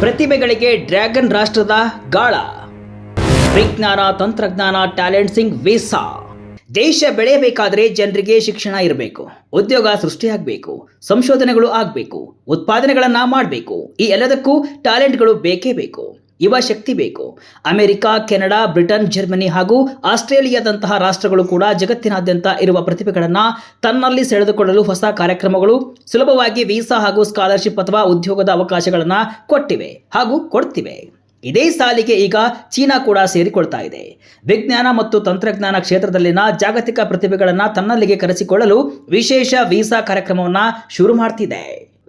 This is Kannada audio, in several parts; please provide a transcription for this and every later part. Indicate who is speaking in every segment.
Speaker 1: ಪ್ರತಿಭೆಗಳಿಗೆ ಡ್ರ್ಯಾಗನ್ ರಾಷ್ಟ್ರದ ಗಾಳ. ವಿಜ್ಞಾನ, ತಂತ್ರಜ್ಞಾನ, ಟ್ಯಾಲೆಂಟ್ ಸಿಂಗ್ ವೀಸಾ. ದೇಶ ಬೆಳೆಯಬೇಕಾದರೆ ಜನರಿಗೆ ಶಿಕ್ಷಣ ಇರಬೇಕು, ಉದ್ಯೋಗ ಸೃಷ್ಟಿಯಾಗಬೇಕು, ಸಂಶೋಧನೆಗಳು ಆಗಬೇಕು, ಉತ್ಪಾದನೆಗಳನ್ನು ಮಾಡಬೇಕು, ಈ ಎಲ್ಲದಕ್ಕೂ ಟ್ಯಾಲೆಂಟ್ಗಳು ಬೇಕೇ ಬೇಕು. ಯುವ ಶಕ್ತಿ ಬೇಕು. ಅಮೆರಿಕ, ಕೆನಡಾ, ಬ್ರಿಟನ್, ಜರ್ಮನಿ ಹಾಗೂ ಆಸ್ಟ್ರೇಲಿಯಾದಂತಹ ರಾಷ್ಟ್ರಗಳು ಕೂಡ ಜಗತ್ತಿನಾದ್ಯಂತ ಇರುವ ಪ್ರತಿಭೆಗಳನ್ನು ತನ್ನಲ್ಲಿ ಸೆಳೆದುಕೊಳ್ಳಲು ಹೊಸ ಕಾರ್ಯಕ್ರಮಗಳು, ಸುಲಭವಾಗಿ ವೀಸಾ ಹಾಗೂ ಸ್ಕಾಲರ್ಶಿಪ್ ಅಥವಾ ಉದ್ಯೋಗದ ಅವಕಾಶಗಳನ್ನು ಕೊಟ್ಟಿವೆ ಹಾಗೂ ಕೊಡ್ತಿವೆ. ಇದೇ ಸಾಲಿಗೆ ಈಗ ಚೀನಾ ಕೂಡ ಸೇರಿಕೊಳ್ತಾ ಇದೆ. ವಿಜ್ಞಾನ ಮತ್ತು ತಂತ್ರಜ್ಞಾನ ಕ್ಷೇತ್ರದಲ್ಲಿನ ಜಾಗತಿಕ ಪ್ರತಿಭೆಗಳನ್ನು ತನ್ನಲ್ಲಿಗೆ ಕರೆಸಿಕೊಳ್ಳಲು ವಿಶೇಷ ವೀಸಾ ಕಾರ್ಯಕ್ರಮವನ್ನು ಶುರು ಮಾಡ್ತಿದೆ.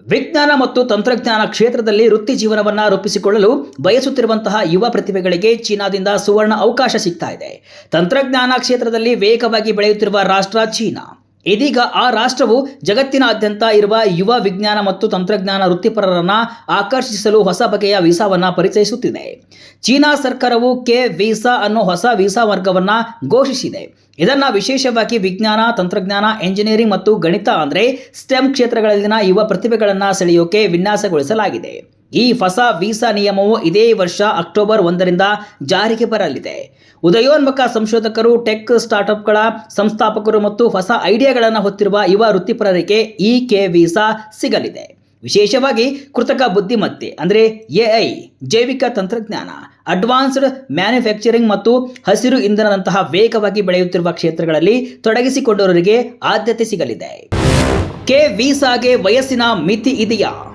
Speaker 1: ವಿಜ್ಞಾನ ಮತ್ತು ತಂತ್ರಜ್ಞಾನ ಕ್ಷೇತ್ರದಲ್ಲಿ ವೃತ್ತಿ ಜೀವನವನ್ನು ರೂಪಿಸಿಕೊಳ್ಳಲು ಬಯಸುತ್ತಿರುವಂತಹ ಯುವ ಪ್ರತಿಭೆಗಳಿಗೆ ಚೀನಾದಿಂದ ಸುವರ್ಣ ಅವಕಾಶ ಸಿಗ್ತಾ ಇದೆ. ತಂತ್ರಜ್ಞಾನ ಕ್ಷೇತ್ರದಲ್ಲಿ ವೇಗವಾಗಿ ಬೆಳೆಯುತ್ತಿರುವ ರಾಷ್ಟ್ರ ಚೀನಾ. ಇದೀಗ ಆ ರಾಷ್ಟ್ರವು ಜಗತ್ತಿನಾದ್ಯಂತ ಇರುವ ಯುವ ವಿಜ್ಞಾನ ಮತ್ತು ತಂತ್ರಜ್ಞಾನ ವೃತ್ತಿಪರರನ್ನ ಆಕರ್ಷಿಸಲು ಹೊಸ ಬಗೆಯ ವೀಸಾವನ್ನು ಪರಿಚಯಿಸುತ್ತಿದೆ. ಚೀನಾ ಸರ್ಕಾರವು ಕೆ ವೀಸಾ ಅನ್ನೋ ಹೊಸ ವೀಸಾ ವರ್ಗವನ್ನು ಘೋಷಿಸಿದೆ. ಇದನ್ನು ವಿಶೇಷವಾಗಿ ವಿಜ್ಞಾನ, ತಂತ್ರಜ್ಞಾನ, ಎಂಜಿನಿಯರಿಂಗ್ ಮತ್ತು ಗಣಿತ ಅಂದರೆ ಸ್ಟೆಮ್ ಕ್ಷೇತ್ರಗಳಲ್ಲಿನ ಯುವ ಪ್ರತಿಭೆಗಳನ್ನು ಸೆಳೆಯೋಕೆ ವಿನ್ಯಾಸಗೊಳಿಸಲಾಗಿದೆ. ಈ ಹೊಸ ವೀಸಾ ನಿಯಮವು ಇದೇ ವರ್ಷ ಅಕ್ಟೋಬರ್ ಒಂದರಿಂದ ಜಾರಿಗೆ ಬರಲಿದೆ. ಉದಯೋನ್ಮುಖ ಸಂಶೋಧಕರು, ಟೆಕ್ ಸ್ಟಾರ್ಟ್ಅಪ್ಗಳ ಸಂಸ್ಥಾಪಕರು ಮತ್ತು ಹೊಸ ಐಡಿಯಾಗಳನ್ನು ಹೊತ್ತಿರುವ ಯುವ ವೃತ್ತಿಪರರಿಗೆ ಇ ಕೆ ವೀಸಾ ಸಿಗಲಿದೆ. ವಿಶೇಷವಾಗಿ ಕೃತಕ ಬುದ್ಧಿಮತ್ತೆ, ಅಂದರೆ ಎಐ, ಜೈವಿಕ ತಂತ್ರಜ್ಞಾನ, ಅಡ್ವಾನ್ಸ್ಡ್ ಮ್ಯಾನುಫ್ಯಾಕ್ಚರಿಂಗ್ ಮತ್ತು ಹಸಿರು ಇಂಧನದಂತಹ ವೇಗವಾಗಿ ಬೆಳೆಯುತ್ತಿರುವ ಕ್ಷೇತ್ರಗಳಲ್ಲಿ ತೊಡಗಿಸಿಕೊಂಡವರಿಗೆ ಆದ್ಯತೆ ಸಿಗಲಿದೆ. ಕೆ ವೀಸಾಗೆ ವಯಸ್ಸಿನ ಮಿತಿ ಇದೆಯಾ?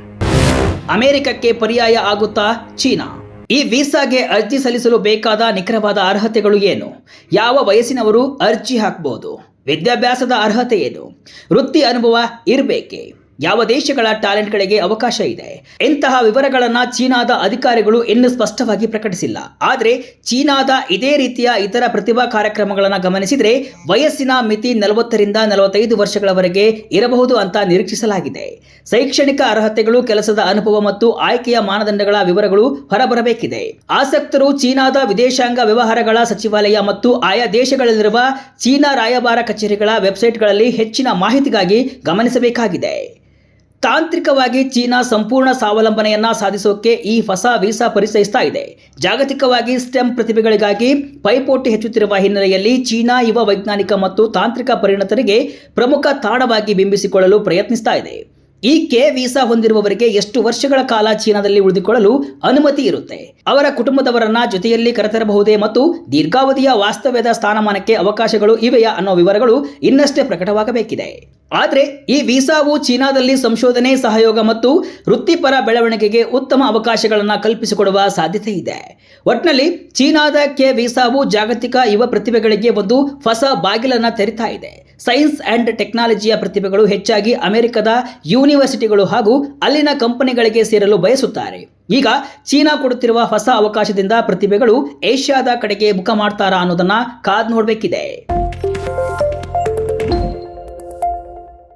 Speaker 1: ಅಮೆರಿಕಕ್ಕೆ ಪರ್ಯಾಯ ಆಗುತ್ತಾ ಚೀನಾ? ಈ ವೀಸಾಗೆ ಅರ್ಜಿ ಸಲ್ಲಿಸಲು ಬೇಕಾದ ನಿಖರವಾದ ಅರ್ಹತೆಗಳು ಏನು? ಯಾವ ವಯಸ್ಸಿನವರು ಅರ್ಜಿ ಹಾಕಬಹುದು ವಿದ್ಯಾಭ್ಯಾಸದ ಅರ್ಹತೆ ಏನು? ವೃತ್ತಿ ಅನುಭವ ಇರಬೇಕೆ? ಯಾವ ದೇಶಗಳ ಟ್ಯಾಲೆಂಟ್ಗಳಿಗೆ ಅವಕಾಶ ಇದೆ? ಇಂತಹ ವಿವರಗಳನ್ನು ಚೀನಾದ ಅಧಿಕಾರಿಗಳು ಇನ್ನೂ ಸ್ಪಷ್ಟವಾಗಿ ಪ್ರಕಟಿಸಿಲ್ಲ. ಆದರೆ ಚೀನಾದ ಇದೇ ರೀತಿಯ ಇತರ ಪ್ರತಿಭಾ ಕಾರ್ಯಕ್ರಮಗಳನ್ನು ಗಮನಿಸಿದರೆ ವಯಸ್ಸಿನ ಮಿತಿ ನಲವತ್ತರಿಂದ ನಲವತ್ತೈದು ವರ್ಷಗಳವರೆಗೆ ಇರಬಹುದು ಅಂತ ನಿರೀಕ್ಷಿಸಲಾಗಿದೆ. ಶೈಕ್ಷಣಿಕ ಅರ್ಹತೆಗಳು, ಕೆಲಸದ ಅನುಭವ ಮತ್ತು ಆಯ್ಕೆಯ ಮಾನದಂಡಗಳ ವಿವರಗಳು ಹೊರಬರಬೇಕಿದೆ. ಆಸಕ್ತರು ಚೀನಾದ ವಿದೇಶಾಂಗ ವ್ಯವಹಾರಗಳ ಸಚಿವಾಲಯ ಮತ್ತು ಆಯಾ ದೇಶಗಳಲ್ಲಿರುವ ಚೀನಾ ರಾಯಭಾರ ಕಚೇರಿಗಳ ವೆಬ್ಸೈಟ್ಗಳಲ್ಲಿ ಹೆಚ್ಚಿನ ಮಾಹಿತಿಗಾಗಿ ಗಮನಿಸಬೇಕಾಗಿದೆ. ತಾಂತ್ರಿಕವಾಗಿ ಚೀನಾ ಸಂಪೂರ್ಣ ಸ್ವಾವಲಂಬನೆಯನ್ನ ಸಾಧಿಸೋಕೆ ಈ ಹೊಸ ವೀಸಾ ಪರಿಚಯಿಸ್ತಾ ಇದೆ. ಜಾಗತಿಕವಾಗಿ ಸ್ಟೆಮ್ ಪ್ರತಿಭೆಗಳಿಗಾಗಿ ಪೈಪೋಟಿ ಹೆಚ್ಚುತ್ತಿರುವ ಹಿನ್ನೆಲೆಯಲ್ಲಿ ಚೀನಾ ಯುವ ವೈಜ್ಞಾನಿಕ ಮತ್ತು ತಾಂತ್ರಿಕ ಪರಿಣತರಿಗೆ ಪ್ರಮುಖ ತಾಣವಾಗಿ ಬಿಂಬಿಸಿಕೊಳ್ಳಲು ಪ್ರಯತ್ನಿಸ್ತಾ ಇದೆ. ಈ ಕೆ ವೀಸಾ ಹೊಂದಿರುವವರಿಗೆ ಎಷ್ಟು ವರ್ಷಗಳ ಕಾಲ ಚೀನಾದಲ್ಲಿ ಉಳಿದುಕೊಳ್ಳಲು ಅನುಮತಿ ಇರುತ್ತೆ? ಅವರ ಕುಟುಂಬದವರನ್ನ ಜೊತೆಯಲ್ಲಿ ಕರೆತರಬಹುದೇ ಮತ್ತು ದೀರ್ಘಾವಧಿಯ ವಾಸ್ತವ್ಯದ ಸ್ಥಾನಮಾನಕ್ಕೆ ಅವಕಾಶಗಳು ಇವೆಯಾ ಅನ್ನೋ ವಿವರಗಳು ಇನ್ನಷ್ಟೇ ಪ್ರಕಟವಾಗಬೇಕಿದೆ. ಆದರೆ ಈ ವೀಸಾವು ಚೀನಾದಲ್ಲಿ ಸಂಶೋಧನೆ, ಸಹಯೋಗ ಮತ್ತು ವೃತ್ತಿಪರ ಬೆಳವಣಿಗೆಗೆ ಉತ್ತಮ ಅವಕಾಶಗಳನ್ನು ಕಲ್ಪಿಸಿಕೊಡುವ ಸಾಧ್ಯತೆ ಇದೆ. ಒಟ್ನಲ್ಲಿ ಚೀನಾದ ಕೆ ವೀಸಾವು ಜಾಗತಿಕ ಯುವ ಪ್ರತಿಭೆಗಳಿಗೆ ಒಂದು ಹೊಸ ಬಾಗಿಲನ್ನು ತೆರಿತಾ ಇದೆ. ಸೈನ್ಸ್ ಅಂಡ್ ಟೆಕ್ನಾಲಜಿಯ ಪ್ರತಿಭೆಗಳು ಹೆಚ್ಚಾಗಿ ಅಮೆರಿಕದ ಯೂನಿವರ್ಸಿಟಿಗಳು ಹಾಗೂ ಅಲ್ಲಿನ ಕಂಪನಿಗಳಿಗೆ ಸೇರಲು ಬಯಸುತ್ತಾರೆ. ಈಗ ಚೀನಾ ಕೊಡುತ್ತಿರುವ ಹೊಸ ಅವಕಾಶದಿಂದ ಪ್ರತಿಭೆಗಳು ಏಷ್ಯಾದ ಕಡೆಗೆ ಮುಖ ಮಾಡ್ತಾರಾ ಅನ್ನೋದನ್ನ ಕಾದ್ ನೋಡಬೇಕಿದೆ.